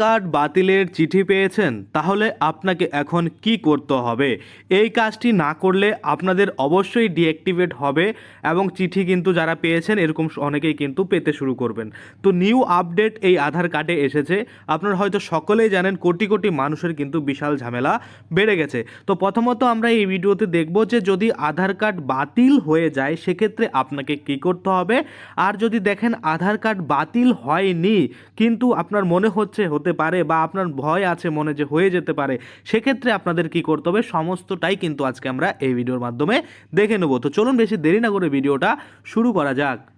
Card বাতিলের চিঠি পেয়েছেন, তাহলে আপনাকে এখন কি করতে হবে? এই কাজটি না করলে আপনাদের অবশ্যই ডিঅ্যাক্টিভেট হবে এবং চিঠি কিন্তু যারা পেয়েছেন, এরকম অনেকেই কিন্তু পেতে শুরু করবেন। তো নিউ আপডেট এই আধার কার্ডে এসেছে। আপনারা হয়তো সকলেই জানেন, কোটি কোটি মানুষের কিন্তু বিশাল ঝামেলা বেড়ে গেছে। তো প্রথমত আমরা এই ভিডিওতে দেখব যে যদি আধার কার্ড বাতিল হয়ে যায়, সেক্ষেত্রে আপনাকে কি করতে হবে? আর যদি দেখেন আধার কার্ড বাতিল হয়নি, কিন্তু আপনার মনে হচ্ছে, হতে পারে বা আপনার ভয় আছে মনে যে হয়ে যেতে পারে, সেক্ষেত্রে আপনাদের কি করতে হবে? সমস্তটাই কিন্তু আজকে আমরা এই ভিডিওর মাধ্যমে দেখে নেব। তো চলুন বেশি দেরি না করে ভিডিওটা শুরু করা যাক।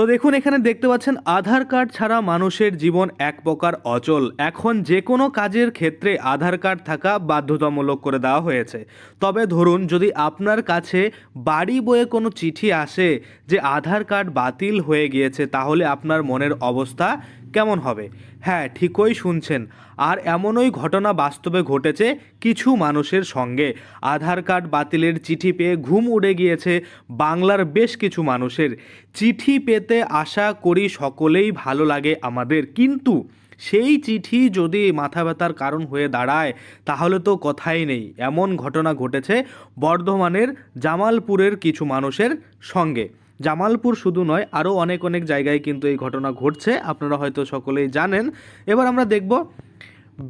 তো দেখুন, এখানে দেখতে পাচ্ছেন, আধার কার্ড ছাড়া মানুষের জীবন এক প্রকার অচল। এখন যে কোনো কাজের ক্ষেত্রে আধার কার্ড থাকা বাধ্যতামূলক করে দেওয়া হয়েছে। তবে ধরুন, যদি আপনার কাছে বাড়ি বয়ে কোনো চিঠি আসে যে, আধার কার্ড বাতিল হয়ে গিয়েছে, তাহলে আপনার মনের অবস্থা কেমন হবে? হ্যাঁ ঠিকই শুনছেন। আর এমনই ঘটনা বাস্তবে ঘটেছে কিছু মানুষের সঙ্গে। আধার কার্ড বাতিলের চিঠি পেয়ে ঘুম উড়ে গিয়েছে বাংলার বেশ কিছু মানুষের। চিঠি পেতে আশা করি সকলেই ভালো লাগে আমাদের। কিন্তু সেই চিঠি যদি মাথা ব্যথার কারণ হয়ে দাঁড়ায়, তাহলে তো কথাই নেই। এমন ঘটনা ঘটেছে বর্ধমানের জামালপুরের কিছু মানুষের সঙ্গে। জামালপুর শুধু নয়, আরও অনেক অনেক জায়গায় কিন্তু এই ঘটনা ঘটছে। আপনারা হয়তো সকলেই জানেন। এবার আমরা দেখব,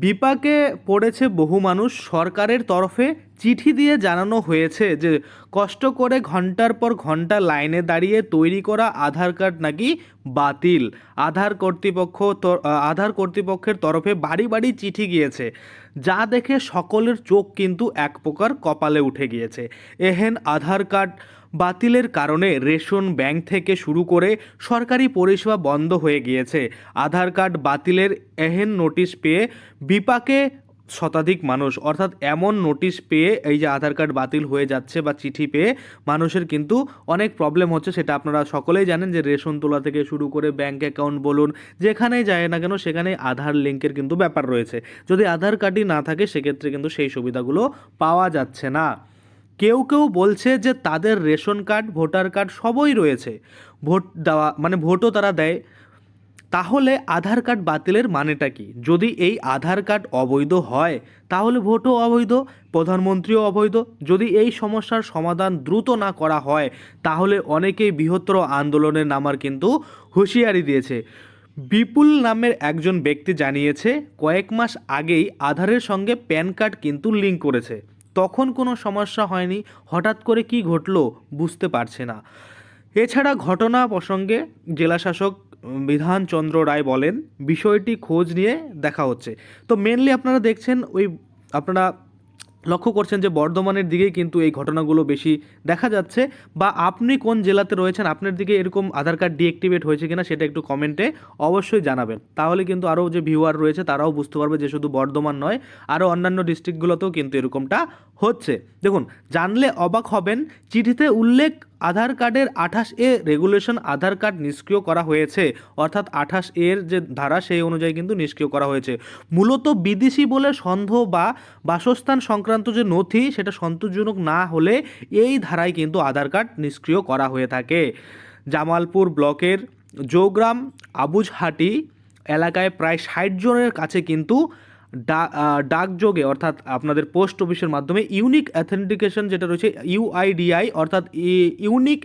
বিপাকে পড়েছে বহু মানুষ সরকারের তরফে চিঠি দিয়ে জানানো হয়েছে যে কষ্ট করে ঘণ্টার পর ঘণ্টা লাইনে দাঁড়িয়ে তৈরি করা আধার কার্ড নাকি বাতিল। আধার কর্তৃপক্ষ আধার কর্তৃপক্ষের তরফে বাড়ি বাড়ি চিঠি গিয়েছে। যা দেখে সকলের চোখ কিন্তু এক প্রকার কপালে উঠে গিয়েছে। এহেন আধার কার্ড বাতিলের কারণে রেশন ব্যাংক থেকে শুরু করে সরকারি পরিষেবা বন্ধ হয়ে গিয়েছে। আধার কার্ড বাতিলের এহেন নোটিশ পেয়ে বিপাকে শতাধিক মানুষ, অর্থাৎ এমন নোটিশ পেয়ে এই যে আধার কার্ড বাতিল হয়ে যাচ্ছে বা চিঠি পেয়ে মানুষের কিন্তু অনেক প্রবলেম হচ্ছে, সেটা আপনারা সকলেই জানেন যে রেশন তোলা থেকে শুরু করে ব্যাঙ্ক অ্যাকাউন্ট বলুন, যেখানেই যায় না কেন সেখানে আধার লিঙ্কের কিন্তু ব্যাপার রয়েছে। যদি আধার কার্ডই না থাকে, সেক্ষেত্রে কিন্তু সেই সুবিধাগুলো পাওয়া যাচ্ছে না। কেউ কেউ বলছে যে তাদের রেশন কার্ড ভোটার কার্ড সবই রয়েছে। ভোট দেওয়া মানে ভোটও তারা দেয়। তাহলে আধার কার্ড বাতিলের মানেটা কি? যদি এই আধার কার্ড অবৈধ হয়, তাহলে ভোটও অবৈধ, প্রধানমন্ত্রীও অবৈধ। যদি এই সমস্যার সমাধান দ্রুত না করা হয়, তাহলে অনেকেই বৃহত্তর আন্দোলনের নামার কিন্তু হুঁশিয়ারি দিয়েছে। বিপুল নামের একজন ব্যক্তি জানিয়েছে, কয়েক মাস আগেই আধারের সঙ্গে প্যান কার্ড কিন্তু লিঙ্ক করেছে। তখন কোনো সমস্যা হয়নি, হঠাৎ করে কি ঘটলো বুঝতে পারছে না। এছাড়া ঘটনা প্রসঙ্গে জেলাশাসক বিধানচন্দ্র রায় বলেন, বিষয়টি খোঁজ নিয়ে দেখা হচ্ছে। তো মেনলি আপনারা দেখছেন ওই, আপনারা লক্ষ্য করছেন যে বর্ধমানের দিকেই কিন্তু এই ঘটনাগুলো বেশি দেখা যাচ্ছে। বা আপনি কোন জেলাতে রয়েছেন, আপনার দিকে এরকম আধার কার্ড ডিঅ্যাক্টিভেট হয়েছে কিনা সেটা একটু কমেন্টে অবশ্যই জানাবেন। তাহলে কিন্তু আরও যে ভিউয়ার রয়েছে তারাও বুঝতে পারবে যে শুধু বর্ধমান নয়, আরও অন্যান্য ডিস্ট্রিক্টগুলোতেও কিন্তু এরকমটা হচ্ছে। দেখুন, জানলে অবাক হবেন, চিঠিতে উল্লেখ আধার কার্ডের আঠাশ এ রেগুলেশন আধার কার্ড নিষ্ক্রিয় করা হয়েছে। অর্থাৎ আঠাশ এর যে ধারা, সেই অনুযায়ী কিন্তু নিষ্ক্রিয় করা হয়েছে। মূলত বিদেশি বলে সন্দেহ বা বাসস্থান সংক্রান্ত যে নথি, সেটা সন্তোষজনক না হলে এই ধারায় কিন্তু আধার কার্ড নিষ্ক্রিয় করা হয়ে থাকে। জামালপুর ব্লকের জোগ্রাম আবুজহাটি এলাকায় প্রায় ষাট জনের কাছে কিন্তু ডাকযোগে, অর্থাৎ আপনাদের পোস্ট অফিসের মাধ্যমে ইউনিক অ্যাথেন্টিকেশন যেটা রয়েছে ইউআইডিআই অর্থাৎ ইউনিক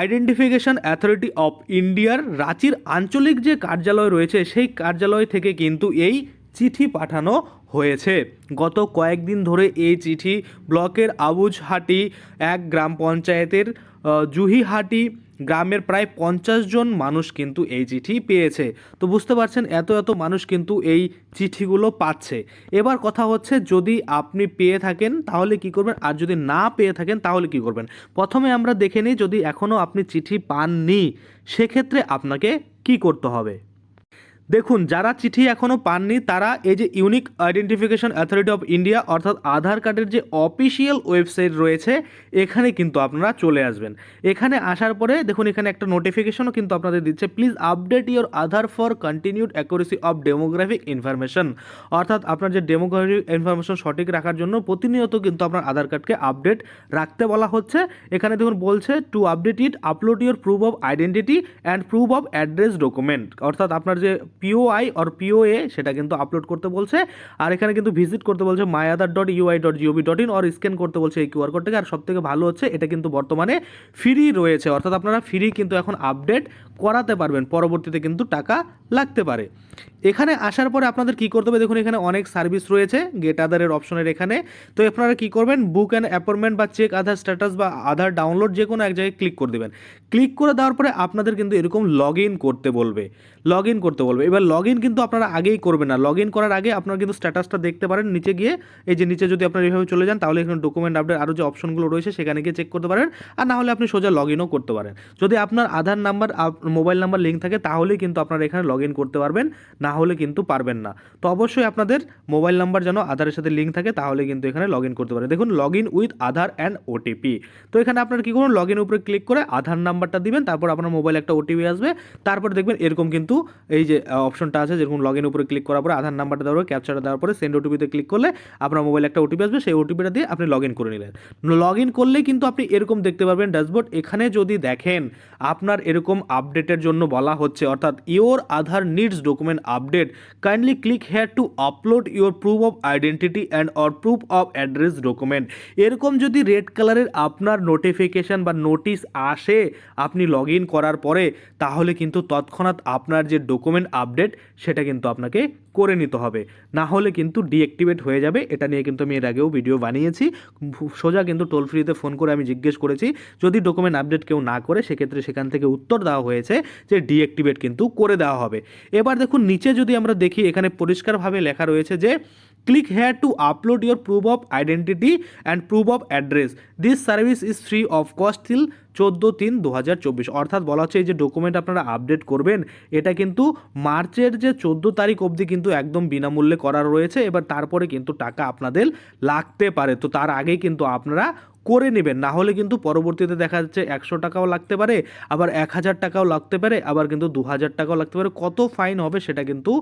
আইডেন্টিফিকেশন অ্যাথরিটি অফ ইন্ডিয়ার রাঁচির আঞ্চলিক যে কার্যালয় রয়েছে, সেই কার্যালয় থেকে কিন্তু এই চিঠি পাঠানো হয়েছে। গত কয়েকদিন ধরে এই চিঠি ব্লকের আবুজহাটি এক গ্রাম পঞ্চায়েতের জুহিহাটি গ্রামের প্রায় পঞ্চাশ জন মানুষ কিন্তু এই চিঠি পেয়েছে। তো বুঝতে পারছেন, এত এত মানুষ কিন্তু এই চিঠিগুলো পাচ্ছে। এবার কথা হচ্ছে, যদি আপনি পেয়ে থাকেন, তাহলে কি করবেন? আর যদি না পেয়ে থাকেন, তাহলে কি করবেন? প্রথমে আমরা দেখে নিই, যদি এখনও আপনি চিঠি পাননি, সেক্ষেত্রে আপনাকে কি করতে হবে? দেখুন, যারা চিঠি এখনও পাননি, তারা এই যে unique identification authority of India, অর্থাৎ আধার কার্ডের যে অফিসিয়াল ওয়েবসাইট রয়েছে, এখানে কিন্তু আপনারা চলে আসবেন। এখানে আসার পরে, দেখুন, এখানে একটা নোটিফিকেশনও কিন্তু আপনাদের দিচ্ছে please update your Aadhaar for continued accuracy of demographic information অর্থাৎ আপনার যে ডেমোগ্রাফিক ইনফরমেশন সঠিক রাখার জন্য প্রতিনিয়ত কিন্তু আপনার আধার কার্ডকে আপডেট রাখতে বলা হচ্ছে। এখানে দেখুন, বলছে to update it upload your proof of identity and proof of address document অর্থাৎ আপনার যে পিওআই অর পিওএ সেটা কিন্তু আপলোড করতে বলছে। আর এখানে কিন্তু ভিজিট করতে বলছে Aadhaar dot UI dot gov dot in or scan করতে বলছে এই কিউআর কোডটাকে আর সবথেকে ভালো হচ্ছে, এটা কিন্তু বর্তমানে ফ্রি রয়েছে। অর্থাৎ আপনারা ফ্রি কিন্তু এখন আপডেট করাতে পারবেন, পরবর্তীতে কিন্তু টাকা লাগতে পারে। এখানে আসার পরে আপনাদের কি করতে হবে? দেখুন, এখানে অনেক সার্ভিস রয়েছে গেট আধারের অপশনের এখানে। তো আপনারা কি করবেন? বুক অ্যান্ড অ্যাপয়েন্টমেন্ট বা চেক আধার স্ট্যাটাস বা আধার ডাউনলোড যে কোনো এক জায়গায় ক্লিক করে দেবেন। ক্লিক করে দেওয়ার পরে আপনাদের কিন্তু এরকম লগ ইন করতে বলবে। লগ ইন করতে বলবে। এবার লগ ইন কিন্তু আপনারা আগেই করবেন না। লগ ইন করার আগে আপনারা কিন্তু স্ট্যাটাসটা দেখতে পারেন, নিচে গিয়ে। এই যে নিচে যদি আপনারা এইভাবে চলে যান, তাহলে এখানে ডকুমেন্ট আপডেট আরও যে অপশনগুলো রয়েছে, সেখানে গিয়ে চেক করতে পারেন। আর না হলে আপনি সোজা লগ ইনও করতে পারেন। যদি আপনার Aadhaar number mobile number link থাকে, তাহলেই কিন্তু আপনারা এখানে লগ ইন করতে পারবেন। না হলে কিন্তু পারবেন না। তো অবশ্যই আপনাদের মোবাইল নাম্বার যেন আধারের সাথে লিঙ্ক থাকে, তাহলে কিন্তু এখানে লগ ইন করতে পারেন। দেখুন log in with Aadhaar and OTP তো এখানে আপনার কী করুন লগ ইন উপরে ক্লিক করে আধার নাম্বারটা দিবেন, তারপর আপনার মোবাইলে একটা ওটিপি আসবে। তারপর দেখবেন এরকম কিন্তু এই যে অপশনটা আছে, যেরকম লগ ইন উপরে ক্লিক করার পরে, আধার নাম্বারটা দেওয়ার পরে ক্যাপচারটা দেওয়ার পরে সেন্ড ওটিপিতে ক্লিক করলে আপনার মোবাইলে একটা ওটিপি আসবে, সেই ওটিপিটা দিয়ে আপনি লগ ইন করে নিলেন। লগ ইন করলেই কিন্তু আপনি এরকম দেখতে পারবেন ড্যাশবোর্ড এখানে যদি দেখেন আপনার এরকম আপডেটের জন্য বলা হচ্ছে, অর্থাৎ your Aadhaar needs document update kindly click here to upload your proof of identity and or proof of address document. এরকম যদি রেড কালারের আপনার নোটিফিকেশান বা নোটিশ আসে, আপনি লগ ইন করার পরে, তাহলে কিন্তু তৎক্ষণাৎ আপনার যে ডকুমেন্ট আপডেট সেটা কিন্তু আপনাকে করে নিতে হবে। না হলে কিন্তু ডিঅ্যাক্টিভেট হয়ে যাবে। এটা নিয়ে কিন্তু আমি এর আগেও ভিডিও বানিয়েছি। সোজা কিন্তু টোল ফ্রিতে ফোন করে আমি জিজ্ঞেস করেছি, যদি ডকুমেন্ট আপডেট কেউ না করে, সেক্ষেত্রে সেখান থেকে উত্তর দেওয়া হয়েছে যে ডিঅ্যাক্টিভেট কিন্তু করে দেওয়া হবে। এবার দেখুন, নিচে যদি আমরা দেখি, এখানে পরিষ্কারভাবে লেখা রয়েছে যে click here to upload your proof of identity and proof of address. This service is free of cost till চোদ্দ তিন দু হাজার চব্বিশ। অর্থাৎ বলা হচ্ছে এই যে ডকুমেন্ট আপনারা আপডেট করবেন, এটা কিন্তু মার্চের যে চোদ্দ তারিখ অবধি কিন্তু একদম বিনামূল্যে করা রয়েছে। এবার তারপরে কিন্তু টাকা আপনাদের লাগতে পারে। তো তার আগে কিন্তু আপনারা করে নেবেন। না হলে কিন্তু পরবর্তীতে দেখা যাচ্ছে একশো টাকাও লাগতে পারে, আবার এক হাজার টাকাও লাগতে পারে, আবার কিন্তু দু হাজার টাকাও লাগতে পারে। কত ফাইন হবে সেটা কিন্তু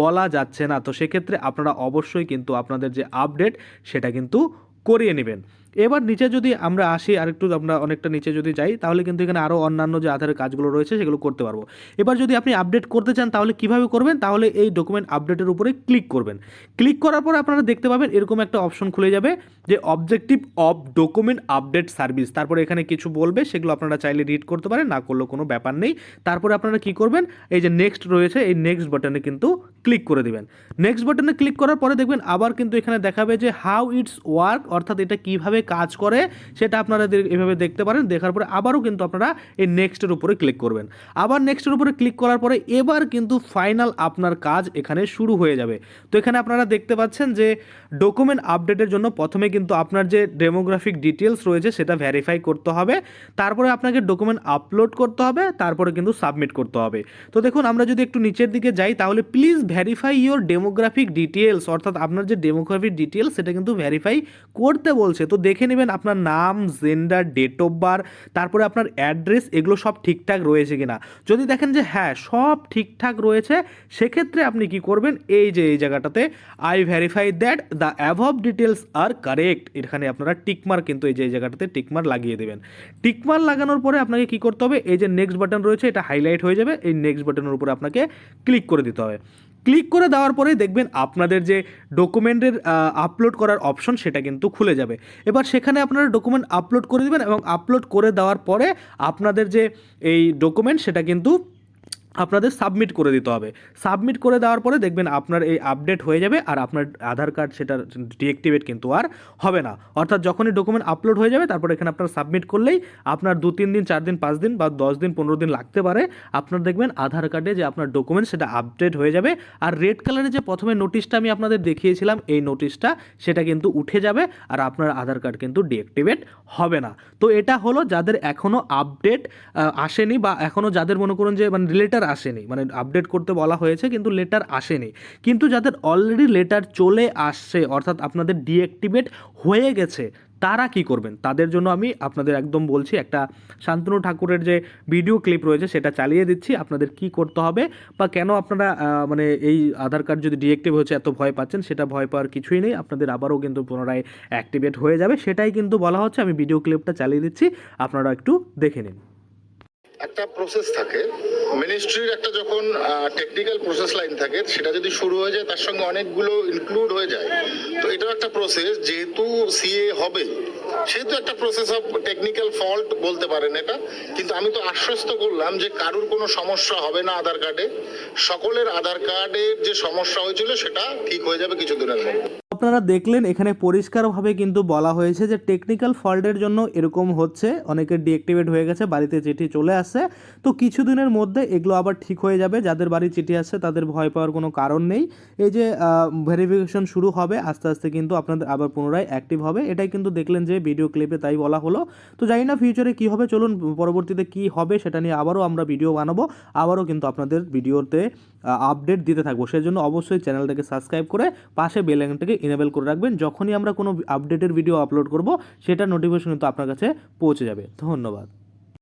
বলা যাচ্ছে না। তো সেক্ষেত্রে আপনারা অবশ্যই কিন্তু আপনাদের যে আপডেট সেটা কিন্তু করিয়ে নেবেন। এবার নিচে যদি আমরা আসি, আরেকটু আমরা অনেকটা নিচে যদি যাই, তাহলে কিন্তু এখানে আরও অন্যান্য যে আধারের কাজগুলো রয়েছে, সেগুলো করতে পারব। এবার যদি আপনি আপডেট করতে চান, তাহলে কীভাবে করবেন? তাহলে এই ডকুমেন্ট আপডেটের উপরে ক্লিক করবেন। ক্লিক করার পর আপনারা দেখতে পাবেন এরকম একটা অপশন খুলে যাবে, যে objective of document update service তারপরে এখানে কিছু বলবে, সেগুলো আপনারা চাইলে রিড করতে পারেন, না করলেও কোনো ব্যাপার নেই। তারপরে আপনারা কি করবেন? এই যে নেক্সট রয়েছে, এই নেক্সট বাটনে কিন্তু ক্লিক করে দিবেন। নেক্সট বাটনে ক্লিক করার পরে দেখবেন আবার কিন্তু এখানে দেখাবে যে হাউ ইটস ওয়ার্ক অর্থাৎ এটা কীভাবে কাজ করে, সেটা আপনারা এভাবে দেখতে পারেন, দেখার পরে আবারও কিন্তু আপনারা এই নেক্সটের উপরে ক্লিক করবেন। আবার নেক্সটের উপরে ক্লিক করার পরে এবার কিন্তু ফাইনাল আপনার কাজ এখানে শুরু হয়ে যাবে। তো এখানে আপনারা দেখতে পাচ্ছেন যে ডকুমেন্ট আপডেটের জন্য প্রথমে কিন্তু আপনার যে ডেমোগ্রাফিক ডিটেলস রয়েছে, সেটা ভেরিফাই করতে হবে। তারপরে আপনাকে ডকুমেন্ট আপলোড করতে হবে, তারপরে কিন্তু সাবমিট করতে হবে। তো দেখুন, আমরা যদি একটু নিচের দিকে যাই, তাহলে please verify your demographic details অর্থাৎ আপনার যে ডেমোগ্রাফিক ডিটেলস সেটা কিন্তু ভেরিফাই করতে বলছে। তো দেখে নেবেন আপনার নাম জেন্ডার ডেট অফ বার্থ তারপরে আপনার অ্যাড্রেস এগুলো সব ঠিকঠাক রয়েছে কিনা। যদি দেখেন যে হ্যাঁ সব ঠিকঠাক রয়েছে, সেক্ষেত্রে আপনি কি করবেন? এই যে, এই জায়গাটাতে I verify that the above details are correct এখানে আপনারা টিকমার কিন্তু এই যে, এই জায়গাটাতে টিকমার লাগিয়ে দেবেন। টিকমার লাগানোর পরে আপনাকে কি করতে হবে? এই যে নেক্সট বাটন রয়েছে, এটা হাইলাইট হয়ে যাবে। এই নেক্সট বাটনের উপরে আপনাকে ক্লিক করে দিতে হবে। ক্লিক করে দেওয়ার পরে দেখবেন আপনাদের যে ডকুমেন্টের আপলোড করার অপশন সেটা কিন্তু খুলে যাবে। এবার সেখানে আপনারা ডকুমেন্ট আপলোড করে দেবেন এবং আপলোড করে দেওয়ার পরে আপনাদের যে এই ডকুমেন্ট সেটা কিন্তু আপনাদের সাবমিট করে দিতে হবে। সাবমিট করে দেওয়ার পরে দেখবেন আপনার এই আপডেট হয়ে যাবে আর আপনার আধার কার্ড সেটা ডিঅ্যাক্টিভেট কিন্তু আর হবে না। অর্থাৎ যখনই ডকুমেন্ট আপলোড হয়ে যাবে, তারপর এখানে আপনার সাবমিট করলেই আপনার দু, তিন দিন, চার দিন, পাঁচ দিন বা দশ দিন, পনেরো দিন লাগতে পারে। আপনার দেখবেন আধার কার্ডে যে আপনার ডকুমেন্ট সেটা আপডেট হয়ে যাবে। আর রেড কালারের যে প্রথমে নোটিশটা আমি আপনাদের দেখিয়েছিলাম, এই নোটিশটা সেটা কিন্তু উঠে যাবে আর আপনার আধার কার্ড কিন্তু ডিঅ্যাক্টিভেট হবে না। তো এটা হলো যাদের এখনও আপডেট আসেনি বা এখনও যাদের মনে করুন যে মানে রিলেটার লেটার আসেনি। মানে আপডেট করতে বলা হয়েছে, কিন্তু লেটার আসেনি। কিন্তু যাদের অলরেডি লেটার চলে আসছে, অর্থাৎ আপনাদের ডিঅ্যাক্টিভেট হয়ে গেছে, তারা কি করবেন? তাদের জন্য আমি আপনাদের একদম বলছি, একটা শান্তনু ঠাকুরের যে ভিডিও ক্লিপ রয়েছে, সেটা চালিয়ে দিচ্ছি। আপনাদের কি করতে হবে বা কেন আপনারা মানে এই আধার কার্ড যদি ডিএক্টিভ হয়েছে, এত ভয় পাচ্ছেন, সেটা ভয় পাওয়ার কিছুই নেই। আপনাদের আবারও কিন্তু পুনরায় অ্যাক্টিভেট হয়ে যাবে। সেটাই কিন্তু বলা হচ্ছে। আমি ভিডিও ক্লিপটা চালিয়ে দিচ্ছি। আপনারা একটু দেখে নিন। একটা প্রসেস থাকে। মিনিস্ট্রির একটা যখন টেকনিক্যাল প্রসেস লাইন থাকে, সেটা যদি শুরু হয়ে যায়, তার সঙ্গে অনেকগুলো ইনক্লুড হয়ে যায়। তো এটাও একটা প্রসেস যেহেতু সিএ হবে, সেহেতু একটা প্রসেস অফ টেকনিক্যাল ফল্ট বলতে পারেন এটা। কিন্তু আমি তো আশ্বস্ত করলাম যে কারুর কোনো সমস্যা হবে না আধার কার্ডে সকলের আধার কার্ডের যে সমস্যা হয়েছিল, সেটা ঠিক হয়ে যাবে কিছু কিছুদিনের মধ্যে। আপনারা দেখলেন, এখানে পরিষ্কারভাবে কিন্তু বলা হয়েছে যে টেকনিক্যাল ফল্টের জন্য এরকম হচ্ছে। অনেকের ডিঅ্যাক্টিভেট হয়ে গেছে, বাড়িতে চিঠি চলে আসছে তো কিছুদিনের মধ্যে এগুলো আবার ঠিক হয়ে যাবে। যাদের বাড়ি চিঠি আসছে, তাদের ভয় পাওয়ার কোনো কারণ নেই। এই যে ভেরিফিকেশন শুরু হবে, আস্তে আস্তে কিন্তু আপনাদের আবার পুনরায় অ্যাক্টিভ হবে। এটাই কিন্তু দেখলেন যে ভিডিও ক্লিপে তাই বলা হলো। তো জানি না ফিউচারে কী হবে, চলুন পরবর্তীতে কী হবে, সেটা নিয়ে আবারও আমরা ভিডিও বানাবো। আবারও কিন্তু আপনাদের ভিডিওতে আপডেট দিতে থাকব। সেই জন্য অবশ্যই চ্যানেলটাকে সাবস্ক্রাইব করে পাশে বেল আইকনটাকে ইনেবল করে রাখবেন। যখনই আমরা কোনো আপডেটের ভিডিও আপলোড করব সেটা নোটিফিকেশন কিন্তু আপনার কাছে পৌঁছে যাবে। ধন্যবাদ।